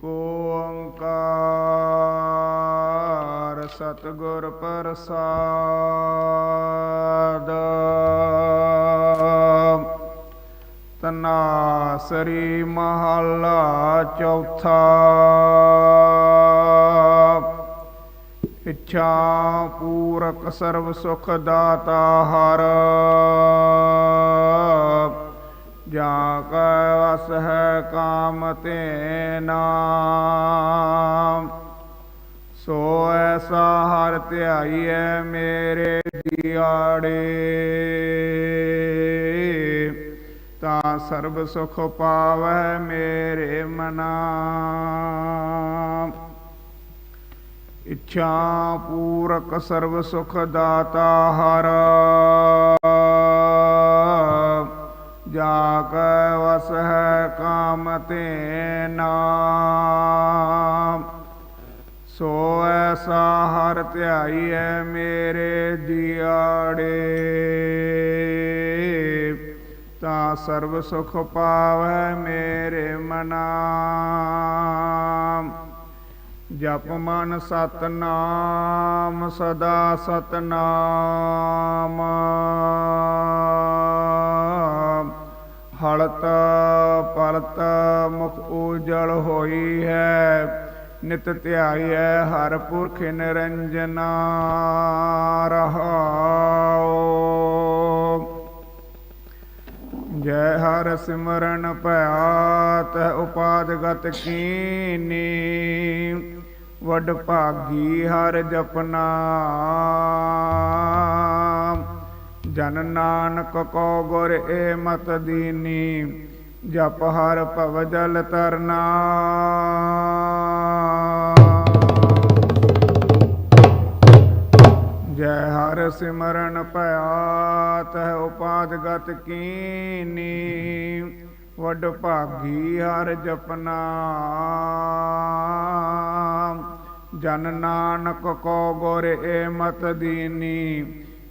ਕੋ ਓੰਕਾਰ ਸਤਗੁਰ ਪ੍ਰਸਾਦ। ਤਨਾਸਰੀ ਮਹਲਾ ਚੌਥਾ। ਇੱਛਾ ਪੂਰਕ ਸਰਬ ਸੁਖ ਦਾਤਾ ਹਰ। ਕੈ ਵਸ ਹੈ ਕਾਮ ਤੇ ਨਾਮ। ਸੋ ਐਸਾ ਹਰ ਧਿਆਈਐ ਮੇਰੇ ਦਿਆੜੇ ਤਾਂ ਸਰਬ ਸੁਖ ਪਾਵੈ ਮੇਰੇ ਮਨਾ। ਇੱਛਾ ਪੂਰਕ ਸਰਬ ਸੁਖ ਦਾਤਾ ਹਰ। ਜਾ ਵਸ ਹੈ ਕਾਮ ਤੇ ਨਾਮ। ਸੋ ਐਸਾ ਹਰ ਧਿਆਈਐ ਮੇਰੇ ਦਿਆੜੇ। ਤਾਂ ਸਰਬ ਸੁਖ ਪਾਵੈ ਮੇਰੇ ਮਨਾ ਜਪ ਮਨ ਸਤਨਾਮ, ਸਦਾ ਸਤਨਾਮ। ਹਲਤ ਪਲਤ ਮੁਖ ਉਜਲ ਹੋਈ ਹੈ, ਨਿਤ ਧਿਆਈਐ ਹਰ ਪੁਰਖ ਨਿਰੰਜਨਾ ਰਹਾਉ। ਜੈ ਹਰ ਸਿਮਰਨ ਭਇਆ ਤੈ ਉਪਾਦਗਤ ਕੀਨੀ। ਵਡ ਭਾਗੀ ਹਰ ਜਪਨਾ। ਜਨ ਨਾਨਕ ਕੋ ਗੁਰ ਏ ਮਤ ਦੀਨੀ, ਜਪ ਹਰ ਭਵ ਜਲ ਤਰਨਾ ਜੈ ਹਰ ਸਿਮਰਨ ਭਇਆ ਤੈ ਉਪਾਦਗਤ ਕੀਨੀ। ਵਡ ਭਾਗੀ ਹਰ ਜਪਨਾ। ਜਨ ਨਾਨਕ ਕੋ ਗੁਰ ਏ ਮਤ ਦੀਨੀ